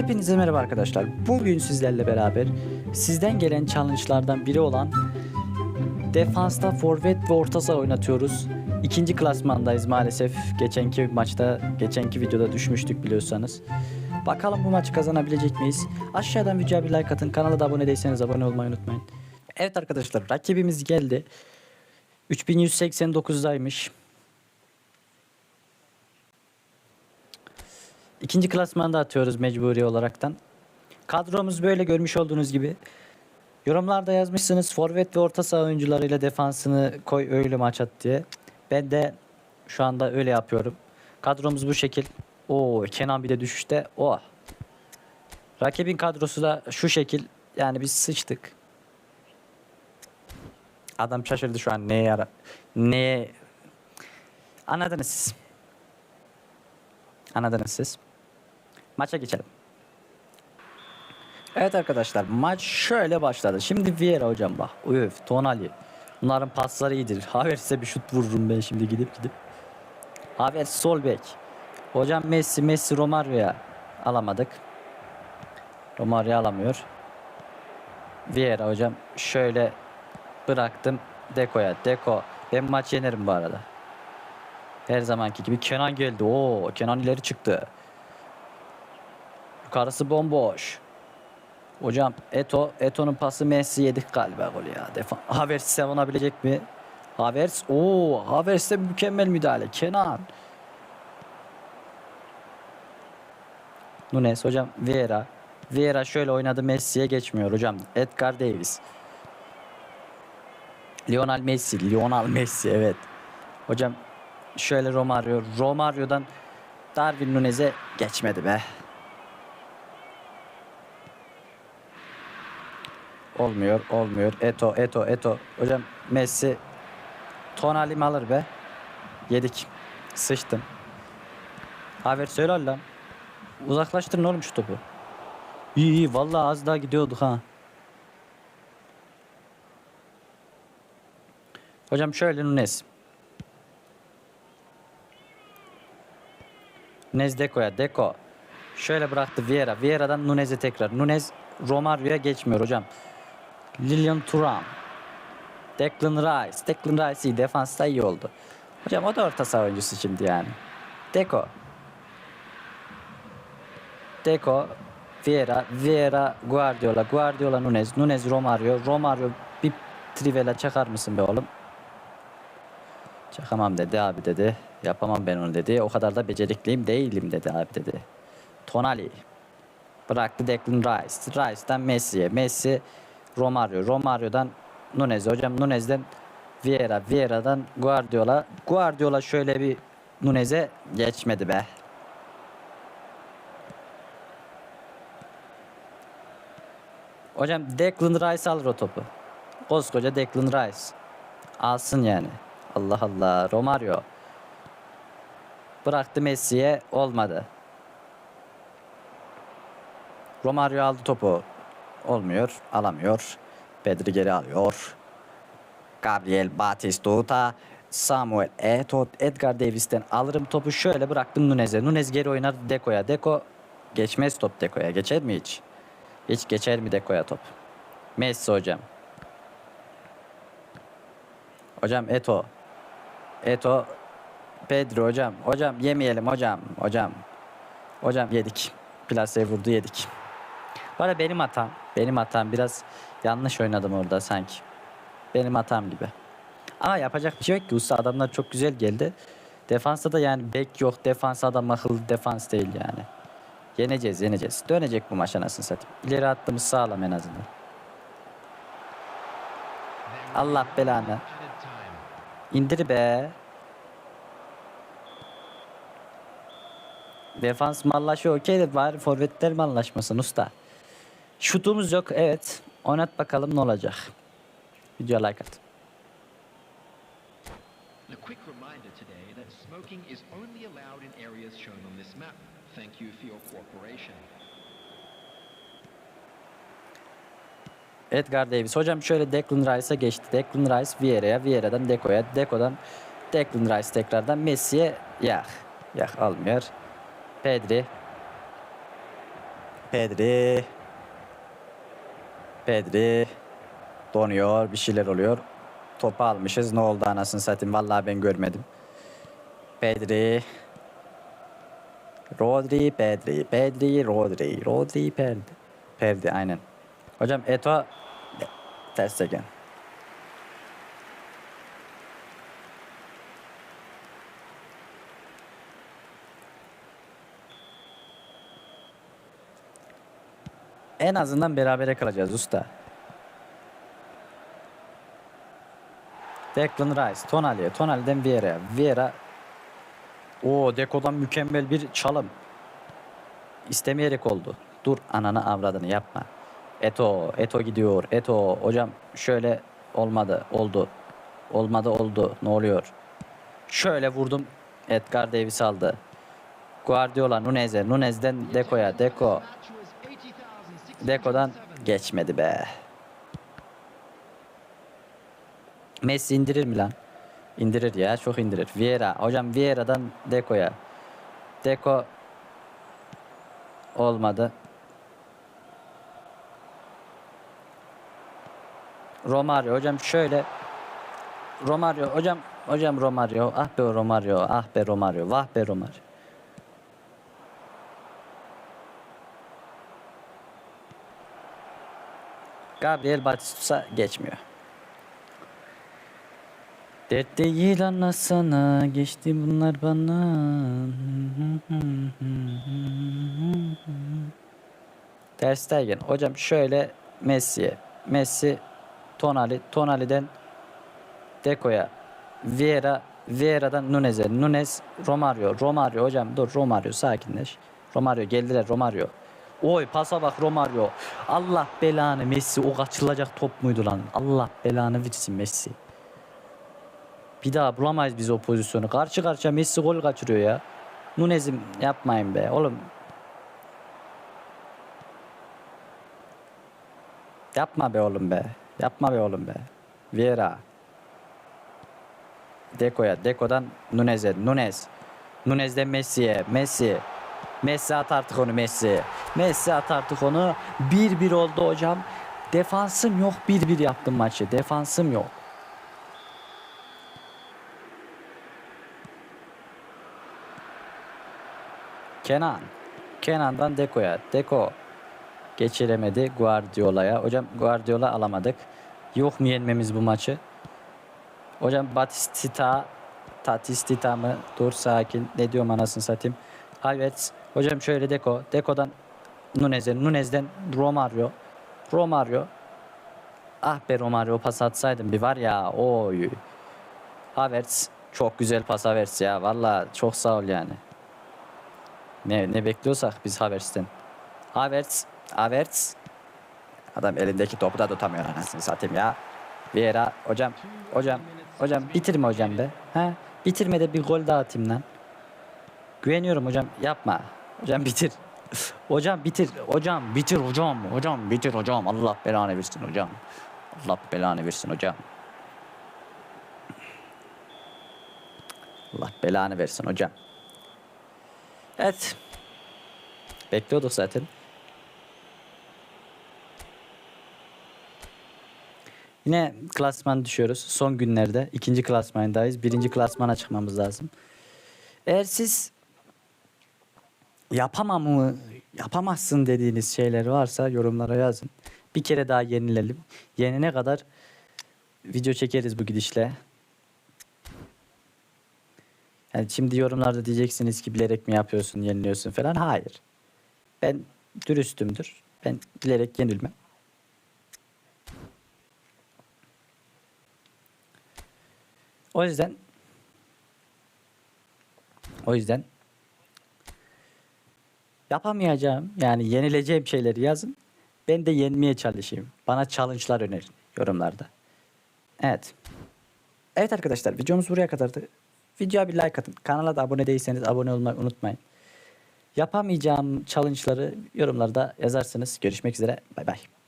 Hepinize merhaba arkadaşlar. Bugün sizlerle beraber sizden gelen challenge'lardan biri olan defansta forvet ve orta saha oynatıyoruz. İkinci klasmandayız maalesef. Geçenki maçta, geçenki videoda düşmüştük biliyorsanız. Bakalım bu maçı kazanabilecek miyiz? Aşağıdan videoya bir like atın. Kanala da abone değilseniz abone olmayı unutmayın. Evet arkadaşlar rakibimiz geldi. 3189'daymış. İkinci klasmanda atıyoruz mecburi olaraktan. Kadromuz böyle görmüş olduğunuz gibi. Yorumlarda yazmışsınız forvet ve orta saha oyuncularıyla defansını koy öyle maç at diye. Ben de şu anda öyle yapıyorum. Kadromuz bu şekil. Oo Kenan bir de düşüşte. Oh. Rakibin kadrosu da şu şekil. Yani biz sıçtık. Adam şaşırdı şu an neye yara neye anladınız siz. Anladınız siz. Maça geçelim. Evet arkadaşlar maç şöyle başladı. Şimdi Vieira hocam bak. Üf Tonali. Bunların pasları iyidir. Havertz'e bir şut vururum ben şimdi gidip gidip. Havertz sol bek. Hocam Messi, Messi Romario'ya alamadık. Romario alamıyor. Vieira hocam şöyle bıraktım Deko'ya. Deko ben maç yenerim bu arada. Her zamanki gibi Kenan geldi. Oo Kenan ileri çıktı. Yukarısı bomboş. Hocam Eto, Eto'nun pası Messi yedik galiba gol ya. Havertz savunabilecek mi? Havertz, oo Havertz'te mükemmel müdahale. Kenan. Nunes hocam Vieira. Vieira şöyle oynadı Messi'ye geçmiyor hocam. Edgar Davis. Lionel Messi, Lionel Messi evet. Hocam şöyle Romario, Romario'dan Darwin Nunez'e geçmedi be. Olmuyor, olmuyor. Eto, Eto, Eto. Hocam Messi Tonali mi alır be? Yedik. Sıçtım. Havertz öyle lan. Uzaklaştırın oğlum topu. İyi iyi vallahi az daha gidiyorduk ha. Hocam şöyle Nunes. Nunes Deko'ya. Deko. Şöyle bıraktı Vieira. Vieira'dan Nunes'e tekrar. Nunes Romario'ya geçmiyor hocam. Lilian Thuram. Declan Rice. Declan Rice iyi. Defansta iyi oldu. Hocam o da orta saha oyuncusu şimdi yani. Deko. Deko. Vieira. Vieira. Guardiola. Guardiola Nunes. Nunes Romario. Romario bir trivela çakar mısın be oğlum? Çakamam dedi abi dedi. Yapamam ben onu dedi. O kadar da becerikliyim değilim dedi abi dedi. Tonali. Bıraktı Declan Rice. Rice'den Messi'ye. Messi Romario. Romario'dan Nunez. Hocam Nunez'den Vieira. Vieira'dan Guardiola. Guardiola şöyle bir Nunez'e geçmedi be. Hocam Declan Rice alır o topu. Koskoca Declan Rice. Alsın yani. Allah Allah. Romario. Bıraktı Messi'ye olmadı. Romario aldı topu. Olmuyor. Alamıyor. Pedri geri alıyor. Gabriel Batistuta. Samuel Eto'o. Edgar Davis'ten alırım topu. Şöyle bıraktım Nunez'e. Nunez geri oynar Deko'ya. Deko geçmez top Deko'ya. Geçer mi hiç? Hiç geçer mi Deko'ya top? Messi hocam. Hocam Eto. Eto. Pedro hocam. Hocam yemeyelim hocam. Hocam. Hocam yedik. Plaseye vurdu yedik. Arada benim hatam. Benim hatam. Biraz yanlış oynadım orada sanki. Benim hatam gibi. Ama yapacak bir şey yok ki. Usta adamlar çok güzel geldi. Defansta da yani bek yok. Defans adam akıllı defans değil yani. Yeneceğiz yeneceğiz. Dönecek bu maç anasını satayım. İleri attığımız sağlam en azından. Allah belanı. İndir be. Defans mallaşıyor okey de bari forvetler mallaşmasın usta. Şutumuz yok evet. Oynat bakalım ne olacak. Video like at. A quick reminder today that smoking is only allowed in areas shown on this map. Thank you for your cooperation. Edgar Davis. Hocam şöyle Declan Rice'a geçti. Declan Rice Vieira'ya, Vieira'dan Deco'ya, Deco'dan Declan Rice tekrardan Messi'ye yak. Yak almıyor. Pedri. Pedri. Pedri. Donuyor. Bir şeyler oluyor. Topu almışız. Ne oldu anasını satayım. Vallahi ben görmedim. Pedri. Rodri, Pedri, Pedri, Rodri, Rodri, Pedri. Pedri aynen. Hocam Eto ters tegen. En azından berabere kalacağız usta. Declan Rice, Tonali'ye, Tonali'den Vieira, Vieira o Deko'dan mükemmel bir çalım. İstemeyerek oldu. Dur ananı avradını yapma. Eto, Eto gidiyor. Eto hocam şöyle olmadı, oldu. Olmadı oldu. Ne oluyor? Şöyle vurdum. Edgar Davis aldı. Guardiola Nunez'e, Nunez'den Deko'ya, Deko. Deko'dan geçmedi be. Messi indirir mi lan? İndirir ya çok indirir. Vieira. Hocam Vieira'dan Deko'ya. Deko olmadı. Romario hocam şöyle Romario hocam hocam Romario ah be Romario ah be Romario vah be Romario. Gabriel Batistuta geçmiyor. Dert değil anlasana geçti bunlar bana. Ter Stegen. Hocam şöyle Messi'ye. Messi Tonali. Tonali'den Deko'ya. Vieira. Vieira'dan Nunez'e. Nunez Romario. Romario hocam dur Romario sakinleş. Romario geldiler Romario. Oy pasa bak Romario. Allah belanı Messi o kaçılacak top muydu lan? Allah belanı versin Messi. Bir daha bulamayız biz o pozisyonu. Karşı karşıya Messi gol kaçırıyor ya. Nunez'im yapmayın be oğlum. Yapma be oğlum be. Yapma be oğlum be. Vieira. Deko'ya. Deko'dan Nunez'e. Nunez. Nunez'den Messi'ye. Messi. Messi at artık onu Messi. Messi at artık onu. 1-1 oldu hocam. Defansım yok. 1-1 yaptım maçı. Defansım yok. Kenan. Kenan'dan Deko'ya. Deko geçiremedi Guardiola'ya. Hocam Guardiola alamadık. Yok mu yenmemiz bu maçı? Hocam Batistita Tatistita mı? Dur sakin. Ne diyorum anasını satayım. Evet. Hocam şöyle Deko. Deko'dan Nunez'e. Nunez'den Romario. Romario. Ah be Romario pas atsaydım bir var ya. Oy. Havertz. Çok güzel pas Havertz ya. Valla çok sağ ol yani. Ne, ne bekliyorsak biz Havertz'ten. Havertz. Havertz. Adam elindeki topu da tutamıyor anasını satayım ya. Vieira hocam hocam hocam bitirme hocam be. Ha? Bitirme de bir gol daha atayım lan. Güveniyorum hocam yapma. Hocam bitir. hocam bitir. Hocam bitir hocam. Hocam bitir hocam. Allah belanı versin hocam. Allah belanı versin hocam. Allah belanı versin hocam. Evet. Bekliyorduk zaten. Yine klasman düşüyoruz. Son günlerde ikinci klasmandayız. Birinci klasmana çıkmamız lazım. Eğer siz yapamam mı, yapamazsın dediğiniz şeyler varsa yorumlara yazın. Bir kere daha yenilelim. Yenine kadar video çekeriz bu gidişle. Yani şimdi yorumlarda diyeceksiniz ki bilerek mi yapıyorsun, yeniliyorsun falan. Hayır. Ben dürüstümdür. Ben bilerek yenilmem. O yüzden o yüzden yapamayacağım yani yenileceğim şeyleri yazın. Ben de yenmeye çalışayım. Bana challenge'lar önerin yorumlarda. Evet. Evet arkadaşlar videomuz buraya kadardı. Videoya bir like atın. Kanala da abone değilseniz abone olmayı unutmayın. Yapamayacağım challenge'ları yorumlarda yazarsınız. Görüşmek üzere. Bay bay.